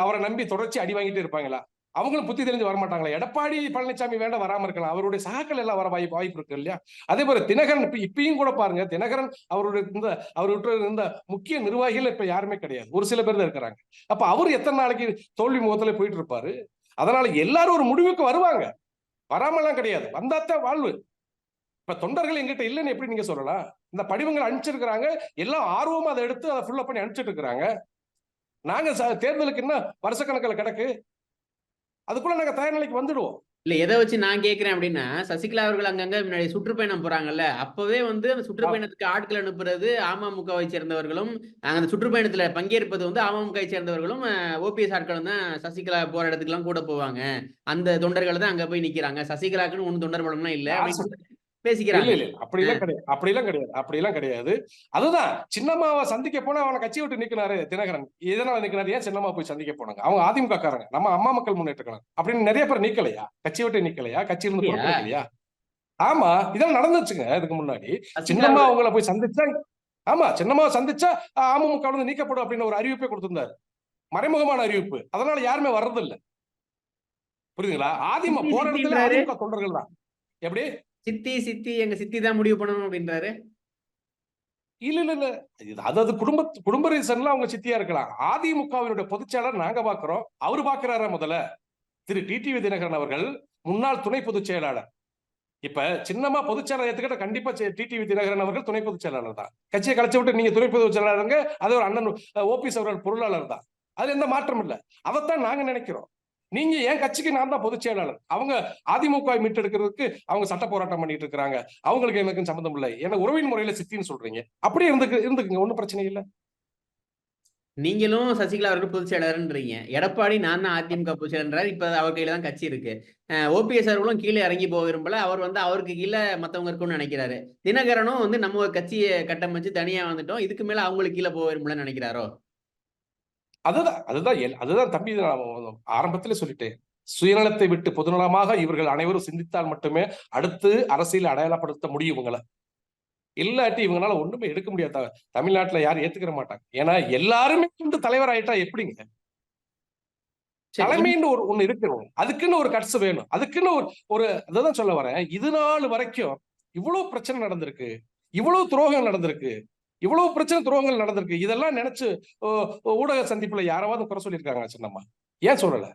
அவரை நம்பி தொடர்ச்சி அடி வாங்கிட்டே இருப்பாங்களா? அவங்களும் புத்தி தெரிஞ்சு வரமாட்டாங்களா. எடப்பாடி பழனிசாமி வேண்டாம் வராம இருக்கலாம். அவருடைய சகாக்கள் எல்லாம் வர வாய்ப்பு வாய்ப்பு இருக்கு இல்லையா? அதே போல தினகரன் இப்ப இப்பயும் கூட பாருங்க தினகரன் அவருடைய இந்த அவர்கிட்ட இருந்த முக்கிய நிர்வாகிகள் இப்ப யாருமே கிடையாது. ஒரு சில பேர் தான் இருக்கிறாங்க. அப்ப அவர் எத்தனை நாளைக்கு தோல்வி முகத்துல போயிட்டு இருப்பாரு? அதனால எல்லாரும் ஒரு முடிவுக்கு வருவாங்க. வராமலாம் கிடையாது. வந்தாத்தான் வாழ்வு. இப்ப தொண்டர்கள் எங்கிட்ட இல்லைன்னு எப்படி நீங்க சொல்லலாம்? இந்த படிவங்கள் அனுப்பிச்சிருக்கிறாங்க. எல்லாம் ஆர்வமா அதை எடுத்து அதை ஃபுல்லப் பண்ணி அனுப்பிச்சிட்டு இருக்கிறாங்க. நாங்க ச- தேர்தலுக்கு என்ன வருஷக்கணக்கில் கிடக்கு? அதுக்குள்ள நாங்க தயார் நிலைக்கு வந்துடுவோம். இல்ல எதை வச்சு நான் கேக்குறேன் அப்படின்னா சசிகலா அவர்கள் அங்கங்க முன்னாடி சுற்றுப்பயணம் போறாங்கல்ல அப்பவே வந்து அந்த சுற்றுப்பயணத்துக்கு ஆட்கள் அனுப்புறது அமமுகவை சேர்ந்தவர்களும் அந்த சுற்றுப்பயணத்துல பங்கேற்பது வந்து அமமுகவை சேர்ந்தவர்களும் ஓபிஎஸ் ஆட்களும் தான் சசிகலா போற இடத்துக்குலாம் கூட போவாங்க. அந்த தொண்டர்கள் தான் அங்க போய் நிக்கிறாங்க. சசிகலாக்குன்னு ஒண்ணு தொண்டர் அப்படின்னு இல்ல. பேசிக்கிறாங்க. இல்ல அப்படிலாம் கிடையாது. அப்படிலாம் கிடையாது. அப்படிலாம் கிடையாது. அதுதான். சின்னம்மாவை சந்திக்க போனா அவனை கட்சி விட்டு நிக்கிறாரு தினகரன். எதனால நிக்கிறாரு ஏன் சின்னம்மா போய் சந்திக்க போனாங்க? அவங்க அதிமுக காரங்க நம்ம அம்மா மக்கள் முன்னேற்ற கழகம் அப்படின்னு நிறைய பேர் நிக்கலையா? கட்சி விட்டு நிக்கலையா? கட்சி இருந்து இல்லையா? ஆமா. இதெல்லாம் நடந்துச்சுங்க இதுக்கு முன்னாடி. சின்னம்மா அவங்கள போய் சந்திச்சா ஆமா. சின்னம்மாவை சந்திச்சா அமமுக இருந்து நீக்கப்படும் அப்படின்னு ஒரு அறிவிப்பை கொடுத்திருந்தாரு. மறைமுகமான அறிவிப்பு. அதனால யாருமே வர்றதில்ல. புரியுதுங்களா? ஆதிம சித்தின்றாரு. அதிமுக தொண்டர்கள் தான் எப்படி? சித்தி சித்தி எங்க சித்தி தான் முடிவு பண்ணணும் அப்படின்றாரு. இல்ல இல்ல இல்ல. இது- அதாவது குடும்ப குடும்ப ரீசன்ல அவங்க சித்தியா இருக்கலாம். அதிமுகவினுடைய பொதுச்செயலர் நாங்க பாக்குறோம். அவரு பாக்குறாரா முதல்ல? திரு. டிடிவி தினகரன் அவர்கள் முன்னாள் துணை பொதுச் செயலாளர் இப்ப சின்னமா பொதுச்செயலாளர் ஏத்துக்கிட்ட கண்டிப்பா டிடிவி தினகரன் அவர்கள் துணை பொதுச் செயலாளர் தான். கட்சியை கலைச்சு விட்டு நீங்க துணை பொதுச் செயலாளருங்க அது ஒரு அண்ணன் ஓபிஎஸ் அவர்கள் பொருளாளர் தான். அது எந்த மாற்றம் இல்ல. அதைத்தான் நாங்க நினைக்கிறோம். நீங்க என் கட்சிக்கு நான் தான் பொதுச் செயலாளர். அவங்க அதிமுக மீட்டெடுக்கிறதுக்கு அவங்க சட்ட போராட்டம் பண்ணிட்டு இருக்காங்க அவங்களுக்கு எனக்கும் சம்மந்தம் இல்லை. ஏன்னா உறவின் முறையில சித்தின்னு சொல்றீங்க. அப்படியே இருந்துக்கு இருந்துக்குங்க. ஒண்ணும் பிரச்சனை இல்ல. நீங்களும் சசிகலா அவர்கள் பொதுச் செயலாளர்ன்றீங்க. எடப்பாடி நான் தான் அதிமுக பொதுச் செயலாளர் இப்ப அவர் கையில தான் கட்சி இருக்கு. ஓபிஎஸ் அவர்களும் கீழே இறங்கி போக விரும்பல அவர் வந்து அவருக்கு கீழே மத்தவங்க இருக்கும்னு நினைக்கிறாரு. தினகரனும் வந்து நம்ம ஒரு கட்சியை கட்டமைச்சு தனியா வந்துட்டோம். இதுக்கு மேல அவங்களுக்கு கீழே போக விரும்பலன்னு நினைக்கிறாரோ? அதுதான் அதுதான் அதுதான் தம்பி ஆரம்பத்துல சொல்லிட்டேன். சுயநலத்தை விட்டு பொதுநலமாக இவர்கள் அனைவரும் சிந்தித்தால் மட்டுமே அடுத்து அரசியல் அடையாளப்படுத்த முடியும் இவங்களை. இல்லாட்டி இவங்களால ஒண்ணுமே எடுக்க முடியாது. தமிழ்நாட்டுல யாரும் ஏத்துக்கிற மாட்டாங்க. ஏன்னா எல்லாருமே வந்து தலைவர் ஆயிட்டா எப்படிங்க தலைமைன்னு ஒரு ஒண்ணு இருக்கணும் அதுக்குன்னு ஒரு கட்ஸ் வேணும். அதுக்குன்னு ஒரு ஒரு அதான் சொல்ல வரேன். இது நாள் வரைக்கும் இவ்வளவு பிரச்சனை நடந்திருக்கு. இவ்வளவு துரோகம் நடந்திருக்கு. இவ்வளவு பிரச்சனை துரோகங்கள் நடந்திருக்கு. இதெல்லாம் நினைச்சு ஓ, ஓ, ஊடக சந்திப்புல யாராவது குறை சொல்லியிருக்காங்க சின்னம்மா? ஏன் சொல்லல?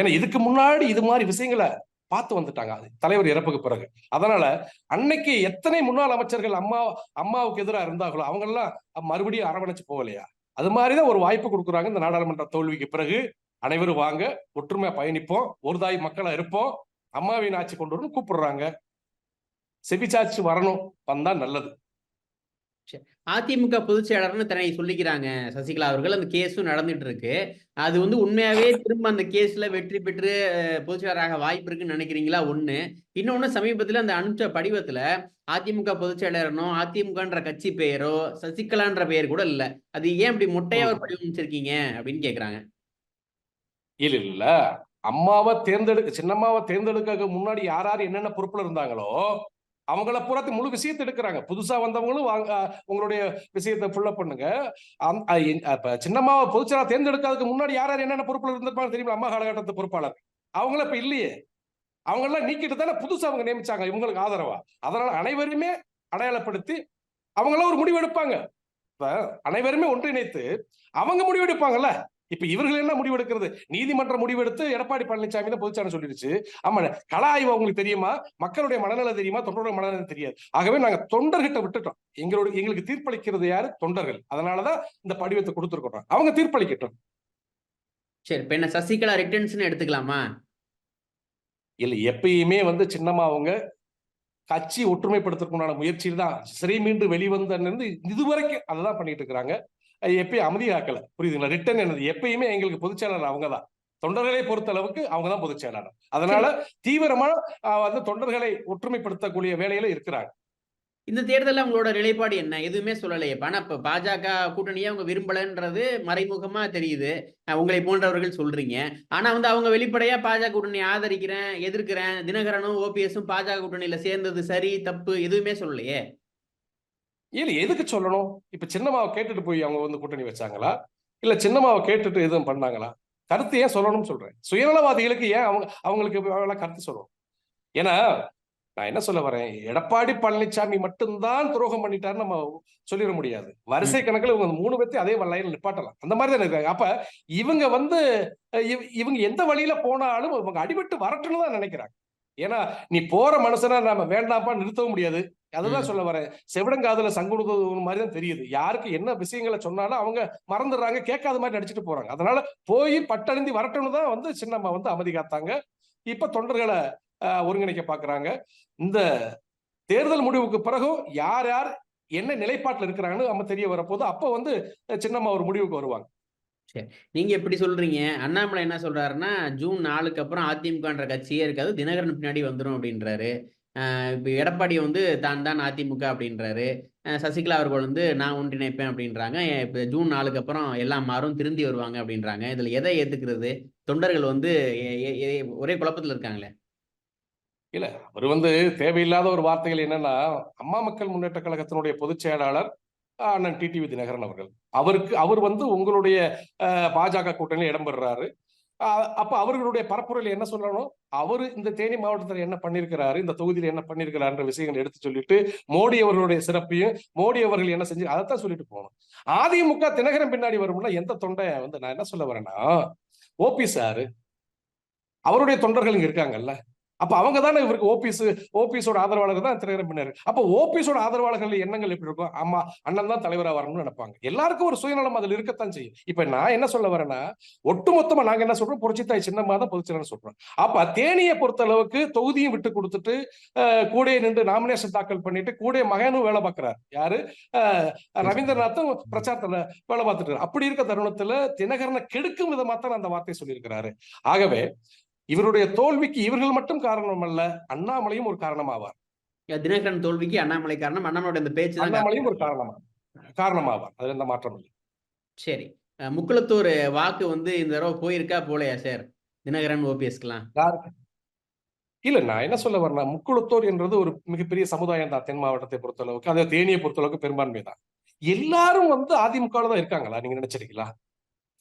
ஏன்னா இதுக்கு முன்னாடி இது மாதிரி விஷயங்களை பார்த்து வந்துட்டாங்க அது. தலைவர் இறப்புக்கு பிறகு. அதனால அன்னைக்கு எத்தனை முன்னாள் அமைச்சர்கள் அம்மா அம்மாவுக்கு எதிராக இருந்தாங்களோ அவங்க எல்லாம் மறுபடியும் அரவணைச்சு போகலையா? அது மாதிரிதான் ஒரு வாய்ப்பு கொடுக்குறாங்க இந்த நாடாளுமன்ற தோல்விக்கு பிறகு. அனைவரும் வாங்க ஒற்றுமையா பயணிப்போம் ஒரு தாய் மக்களா இருப்போம் அம்மாவின் ஆட்சி கொண்டு வரணும் கூப்பிடுறாங்க. செவிச்சாச்சு வரணும் வந்தா நல்லது. அதிமுக பொதுச் செயலாளர்னு தன்னை சொல்லிக்கிறாங்க சசிகலா அவர்கள். அந்த கேஸும் நடந்துட்டு இருக்கு அது வந்து உண்மையாவே திரும்ப அந்த கேஸ்ல வெற்றி பெற்று பொதுச் செயலாளராக வாய்ப்பு இருக்குன்னு நினைக்கிறீங்களா? ஒண்ணு. இன்னொன்னு சமீபத்துல அந்த அனுப்பிச்ச படிவத்துல அதிமுக பொதுச் செயலாளரனோ அதிமுகன்ற கட்சி பெயரோ சசிகலான்ற பெயர் கூட இல்ல. அது ஏன் இப்படி மொட்டையா ஒரு படிவம் அமைச்சிருக்கீங்க அப்படின்னு கேக்குறாங்க. இல்ல இல்ல அம்மாவை தேர்ந்தெடுக்க சின்னம்மாவை தேர்ந்தெடுக்க முன்னாடி யார் யார் என்னென்ன பொறுப்புல இருந்தாங்களோ அவங்கள பூராத்தி முழு விஷயத்தை எடுக்கிறாங்க. புதுசா வந்தவங்களும் வாங்க உங்களுடைய விஷயத்தை ஃபுல்லப் பண்ணுங்க. அந்த- சின்னம்மாவை பொதுச்செயலாளர் தேர்ந்தெடுக்காததுக்கு முன்னாடி யார் யார் என்னென்ன பொறுப்புல இருந்திருப்பாங்க தெரியுமா அம்மா காலகட்டத்து பொறுப்பாளர். அவங்கள இப்ப இல்லையே. அவங்க எல்லாம் நீக்கிட்டு தானே புதுசா அவங்க நியமிச்சாங்க. இவங்களுக்கு ஆதரவா. அதனால அனைவருமே அடையாளப்படுத்தி அவங்களாம் ஒரு முடிவு எடுப்பாங்க. இப்ப அனைவருமே ஒன்றிணைத்து அவங்க முடிவு எடுப்பாங்கல்ல? இப்ப இவர்கள் என்ன முடிவு எடுக்கிறது நீதிமன்ற முடிவெடுத்து எடப்பாடி பழனிசாமி தான் பொதுச்சாளர் சொல்லிடுச்சு. ஆமா ஆய்வு அவங்களுக்கு தெரியுமா? மக்களுடைய மனநல தெரியுமா? தொண்டருடைய மனநலம் தெரியாது. ஆகவே நாங்க தொண்டர்கிட்ட விட்டுட்டோம். எங்களோட எங்களுக்கு தீர்ப்பளிக்கிறது யாரு? தொண்டர்கள். அதனாலதான் இந்த படிவத்தை கொடுத்துருக்கோம் அவங்க தீர்ப்பளிக்கட்டும். சரி இப்ப என்ன சசிகலா ரிட்டர்ன்ஸ்னு எடுத்துக்கலாமா? இல்ல எப்பயுமே வந்து சின்னம்மா அவங்க கட்சி ஒற்றுமைப்படுத்துறதுக்குண்டான முயற்சியில் தான் சிறை மீண்டு வெளிவந்த இதுவரைக்கும் அததான் பண்ணிட்டு இருக்கிறாங்க. அது எப்பயும் அமைதியாக்கல. புரியுதுங்களா? ரிட்டன் என்னது? எப்பயுமே எங்களுக்கு பொதுச்செயலாளர் அவங்க தான் தொண்டர்களை பொறுத்த அளவுக்கு அவங்க தான் பொதுச் செயலாளர். அதனால தீவிரமா வந்து தொண்டர்களை ஒற்றுமைப்படுத்தக்கூடிய வேலையில இருக்கிறாங்க. இந்த தேர்தல்ல உங்களோட நிலைப்பாடு என்ன? எதுவுமே சொல்லலையே. ஆனா இப்ப பாஜக கூட்டணியை அவங்க விரும்பலன்றது மறைமுகமா தெரியுது. உங்களை போன்றவர்கள் சொல்றீங்க. ஆனா வந்து அவங்க வெளிப்படையா பாஜக கூட்டணியை ஆதரிக்கிறேன் எதிர்க்கிறேன் தினகரனும் ஓபிஎஸும் பாஜக கூட்டணியில சேர்ந்தது சரி தப்பு எதுவுமே சொல்லலையே? இல்ல எதுக்கு சொல்லணும்? இப்ப சின்னம்மாவை கேட்டுட்டு போய் அவங்க வந்து கூட்டணி வச்சாங்களா? இல்ல சின்னம்மாவை கேட்டுட்டு எதுவும் பண்ணாங்களா? கருத்து ஏன் சொல்லணும்னு சொல்றேன். சுயநலவாதிகளுக்கு ஏன் அவங்க அவங்களுக்கு கருத்து சொல்லணும். ஏன்னா நான் என்ன சொல்ல வரேன்? எடப்பாடி பழனிசாமி மட்டும்தான் துரோகம் பண்ணிட்டாருன்னு நம்ம சொல்லிட முடியாது. வரிசை கணக்குல இவங்க மூணு பேர்த்தையும் அதே லைன்ல நிப்பாட்டலாம். அந்த மாதிரி தான் இருக்காங்க. அப்ப இவங்க வந்து இவங்க எந்த வழியில போனாலும் இவங்க அடிபட்டு வரட்டும்னு தான் நினைக்கிறாங்க. ஏன்னா நீ போற மனுஷனா நம்ம வேண்டாம்ப்பா நிறுத்தவும் முடியாது. அதுதான். சொல்ல வரேன். செவிடங்காதுல சங்குடுறது மாதிரி தான் தெரியுது. யாருக்கு என்ன விஷயங்களை சொன்னாலும் அவங்க மறந்துடுறாங்க கேட்காத மாதிரி நடிச்சிட்டு போறாங்க. அதனால போய் பட்டணிந்தி வரட்டும்னு தான் வந்து சின்னம்மா வந்து அமைதி காத்தாங்க. இப்ப தொண்டர்களை ஒருங்கிணைக்க பாக்குறாங்க. இந்த தேர்தல் முடிவுக்கு பிறகும் யார் யார் என்ன நிலைப்பாட்டில் இருக்கிறாங்கன்னு நம்ம தெரிய வரப்போது அப்ப வந்து சின்னம்மா ஒரு முடிவுக்கு வருவாங்க. நீங்க எப்படி சொல்றீங்க? அண்ணாமலை என்ன சொல்றாருன்னா ஜூன் நாலுக்கு அப்புறம் அதிமுகன்ற கட்சியே இருக்காது. தினகரன் பின்னாடி வந்துடும் அப்படின்றாரு. இப்போ எடப்பாடி வந்து தான் தான் அதிமுக அப்படின்றாரு. சசிகலா அவர்கள் வந்து நான் ஒன்றிணைப்பேன் அப்படின்றாங்க. இப்போ ஜூன் நாலுக்கு அப்புறம் எல்லாம் மாறும் திருந்தி வருவாங்க அப்படின்றாங்க. இதில் எதை ஏத்துக்கிறது? தொண்டர்கள் வந்து ஒரே குழப்பத்தில் இருக்காங்களே. இல்லை அவர் வந்து தேவையில்லாத ஒரு வார்த்தைகள் என்னன்னா அம்மா மக்கள் முன்னேற்ற கழகத்தினுடைய பொதுச் செயலாளர் அண்ணன் டிடிவி தினகரன் அவர்கள். அவருக்கு அவர் வந்து உங்களுடைய பாஜக கூட்டணியில் இடம்பெறாரு ஆஹ், அப்ப அவர்களுடைய பரப்புரையில் என்ன சொல்லணும்? அவரு இந்த தேனி மாவட்டத்தில் என்ன பண்ணிருக்கிறாரு? இந்த தொகுதியில் என்ன பண்ணியிருக்கிறாருன்ற விஷயங்கள் எடுத்து சொல்லிட்டு மோடி அவர்களுடைய சிறப்பையும் மோடி அவர்கள் என்ன செஞ்சு அதைத்தான் சொல்லிட்டு போகணும். அதிமுக தினகரன் பின்னாடி வரும்னா எந்த தொண்டை வந்து நான் என்ன சொல்ல வரேன்னா ஓபி சாரு அவருடைய தொண்டர்கள் இங்க இருக்காங்கல்ல. அப்ப அவங்க தானே இவருக்கு ஓபிஎஸ் ஓபிஎஸோட ஆதரவாளர்கள் தான் திரையரங்கம் பண்ணாரு அப்ப ஓபிஎஸோட ஆதரவாளர்கள் எண்ணங்கள் எப்படி இருக்கும்? ஆமா அண்ணன் தான் தலைவரா வரணும்னு நினைப்பாங்க. எல்லாருக்கும் ஒரு சுயநலம் அதுல இருக்கத்தான் செய்யும். இப்ப நான் என்ன சொல்ல வரேன்னா ஒட்டுமொத்தமா நாங்க என்ன சொல்றோம்? புரட்சித்தாய் சின்னமா தான் பொதுச்செயலர் சொல்றோம். அப்ப தேனியை பொறுத்த அளவுக்கு தொகுதியும் விட்டு கொடுத்துட்டு அஹ், நின்று நாமினேஷன் தாக்கல் பண்ணிட்டு கூட மகனும் வேலை பார்க்கிறார். யாரு? ரவீந்திரநாத்தும் பிரச்சாரத்துல வேலை பார்த்துட்டு அப்படி இருக்க தருணத்துல தினகரனை கெடுக்கும் விதமா தான் அந்த வார்த்தையை சொல்லியிருக்கிறாரு. ஆகவே இவருடைய தோல்விக்கு இவர்கள் மட்டும் காரணம் அல்ல அண்ணாமலையும் ஒரு காரணமாவார். தினகரன் தோல்விக்கு அண்ணாமலை காரணம் அண்ணாமலையோட இந்த பேச்சு அண்ணாமலையும் ஒரு காரணம். காரணமா காரணமாவார். அதுல எந்த மாற்றம் இல்லை. சரி. முக்குளத்தூர் வாக்கு வந்து இந்த தடவை போயிருக்கா போலையா சார்? தினகரன் ஓபிஎஸ்க்குலாம் இல்ல நான் என்ன சொல்ல வரேன்னா முக்குளத்தோர் என்றது ஒரு மிகப்பெரிய சமுதாயம் தான் தென் மாவட்டத்தை பொறுத்தளவுக்கு. அதே தேனியை பொறுத்தளவுக்கு பெரும்பான்மை தான் எல்லாரும் வந்து அதிமுக தான் இருக்காங்களா நீங்க நினைச்சிருக்கீங்களா?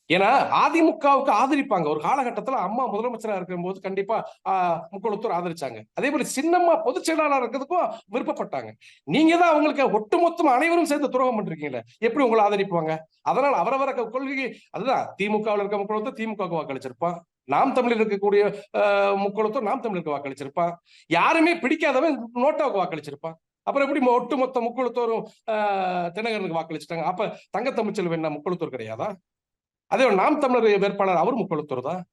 ஏன்னா அதிமுகவுக்கு ஆதரிப்பாங்க. ஒரு காலகட்டத்துல அம்மா முதலமைச்சரா இருக்கும்போது கண்டிப்பா ஆஹ், முக்குளத்தூர் ஆதரிச்சாங்க. அதே போல சின்னம்மா பொதுச் செயலாளர் இருக்கிறதுக்கும் விருப்பப்பட்டாங்க. நீங்க தான் அவங்களுக்கு ஒட்டுமொத்தம் அனைவரும் சேர்ந்து துரோகம் பண்றீங்களே எப்படி உங்களை ஆதரிப்பாங்க? அதனால அவரவர கொள்கை அதுதான் திமுகவில் இருக்க முக்குளத்தூர் திமுகவுக்கு வாக்களிச்சிருப்பான். நாம் தமிழில் இருக்கக்கூடிய ஆஹ், முக்குளத்தூர் நாம் தமிழுக்கு வாக்களிச்சிருப்பான். யாருமே பிடிக்காதவன் நோட்டாவுக்கு வாக்களிச்சிருப்பான். அப்புறம் எப்படி ஒட்டுமொத்த முக்குளத்தோரும் ஆஹ், தினகரனுக்கு வாக்களிச்சிட்டாங்க? அப்ப தங்கத்தமிழ்ச்செல்வன் என்ன முக்குளத்தூர் கிடையாதா? அதே நாம் தமிழர் வேட்பாளர் அவர் முக்குளத்தூர் தான்.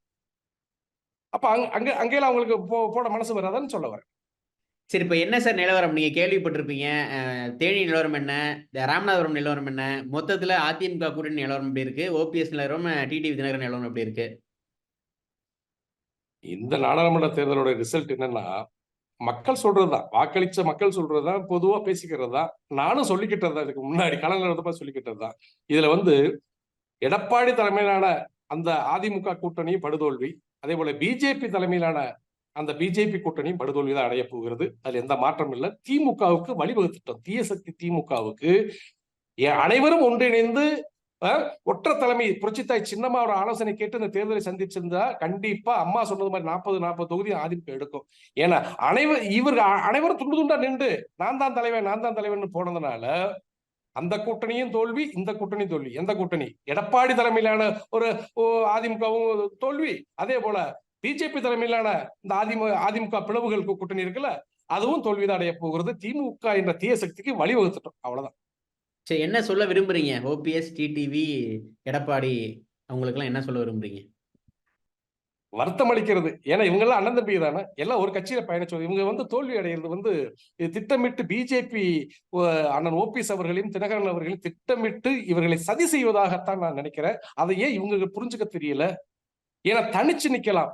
அப்ப அங்க அங்க அங்கேயெல்லாம் அவங்களுக்கு போ- போட மனசு வராதான்னு சொல்ல வரேன். சரி இப்போ என்ன சார் நிலவரம்? நீங்க கேள்விப்பட்டிருப்பீங்க. தேனி நிலவரம் என்ன? இந்த ராமநாதபுரம் நிலவரம் என்ன? மொத்தத்துல அதிமுக கூட்டணி நிலவரம் எப்படி இருக்கு? ஓபிஎஸ் நிலவரம் டிடிவி தினகரன் நிலவரம் எப்படி இருக்கு? இந்த நாடாளுமன்ற தேர்தலோட ரிசல்ட் என்னன்னா மக்கள் சொல்றதுதான் வாக்களிச்ச மக்கள் சொல்றதுதான் பொதுவா பேசிக்கிறது தான். நானும் சொல்லிக்கிட்டது தான். இதுக்கு முன்னாடி நடந்தப்ப சொல்லிக்கிட்டது தான். இதுல வந்து எடப்பாடி தலைமையிலான அந்த அதிமுக கூட்டணி படுதோல்வி. அதே போல பிஜேபி தலைமையிலான அந்த பிஜேபி கூட்டணியும் படுதோல்வி தான் அடைய போகிறது. அதுல எந்த மாற்றம் இல்லை. திமுகவுக்கு வழிவகுத்துட்டோம். தீய சக்தி திமுகவுக்கு. அனைவரும் ஒன்றிணைந்து அஹ், ஒற்ற தலைமை புரட்சித்தாய் ஒரு ஆலோசனை கேட்டு இந்த தேர்தலை சந்திச்சிருந்தா கண்டிப்பா அம்மா சொன்னது மாதிரி நாற்பது நாற்பது தொகுதி அதிமுக எடுக்கும். ஏன்னா அனைவர் இவர்கள் அனைவரும் துண்டு துண்டா நின்று நான் தான் தலைவன் நான் தான் தலைவன் போனதுனால அந்த கூட்டணியும் தோல்வி இந்த கூட்டணி தோல்வி. எந்த கூட்டணி? எடப்பாடி தலைமையிலான ஒரு ஓ, அதிமுகவும் தோல்வி. அதே போல பிஜேபி தலைமையிலான இந்த அதிமுக அதிமுக பிளவுகள் கூட்டணி இருக்குல்ல அதுவும் தோல்விதான் அடைய போகிறது. திமுக என்ற தீய சக்திக்கு வழிவகுத்துட்டோம். அவ்வளவுதான். சரி என்ன சொல்ல விரும்புறீங்க? ஓபிஎஸ் டிடிவி எடப்பாடி அவங்களுக்கெல்லாம் என்ன சொல்ல விரும்புறீங்க? வருத்தம் அளிக்கிறது ஏன்னா இவங்க எல்லாம் அண்ணன் தம்பி தானே. எல்லாம் ஒரு கட்சியில பயணிச்சது இவங்க வந்து தோல்வி அடைகிறது வந்து திட்டமிட்டு பிஜேபி அண்ணன் ஓபிஎஸ் அவர்களையும் தினகரன் அவர்களையும் திட்டமிட்டு இவர்களை சதி செய்வதாகத்தான் நான் நினைக்கிறேன். அதை ஏன் இவங்க புரிஞ்சுக்க தெரியல? ஏன்னா தனிச்சு நிக்கலாம்.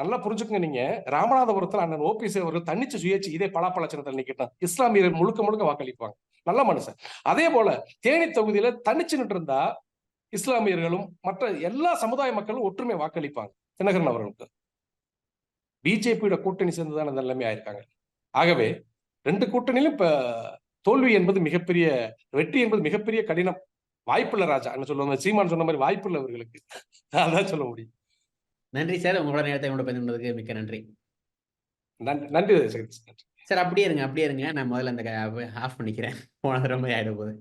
நல்லா புரிஞ்சுக்கங்க நீங்க. ராமநாதபுரத்துல அண்ணன் ஓபிஎஸ் அவர்கள் தனிச்சு சுயேச்சு இதே பலாப்பழச்சனத்தில் நிக்கிட்டான் இஸ்லாமியர்கள் முழுக்க முழுக்க வாக்களிப்பாங்க. நல்ல மனுஷன். அதே போல தேனி தொகுதியில தனிச்சு நின்று இருந்தா இஸ்லாமியர்களும் மற்ற எல்லா சமுதாய மக்களும் ஒற்றுமை வாக்களிப்பாங்க. தினகரன் அவர்களுக்கு. பிஜேபியோட கூட்டணி சேர்ந்துதான் இந்த நிலைமை ஆயிருக்காங்க. ஆகவே ரெண்டு கூட்டணியிலும் இப்ப தோல்வி என்பது மிகப்பெரிய வெற்றி என்பது மிகப்பெரிய கடினம். வாய்ப்பில்லை ராஜா என்ன சொல்லுவாங்க சீமான் சொன்ன மாதிரி வாய்ப்பில்லை அவர்களுக்கு அதான் சொல்ல முடியும். நன்றி சார். உங்களோட நேரத்தை என்னோட பதினொன்றதுக்கு மிக்க நன்றி. நன்றி சார். அப்படியே இருங்க அப்படியே இருங்க. நான் முதல்ல அந்த ஆஃப் பண்ணிக்கிறேன். போன தடவை ஆயிட போகுது.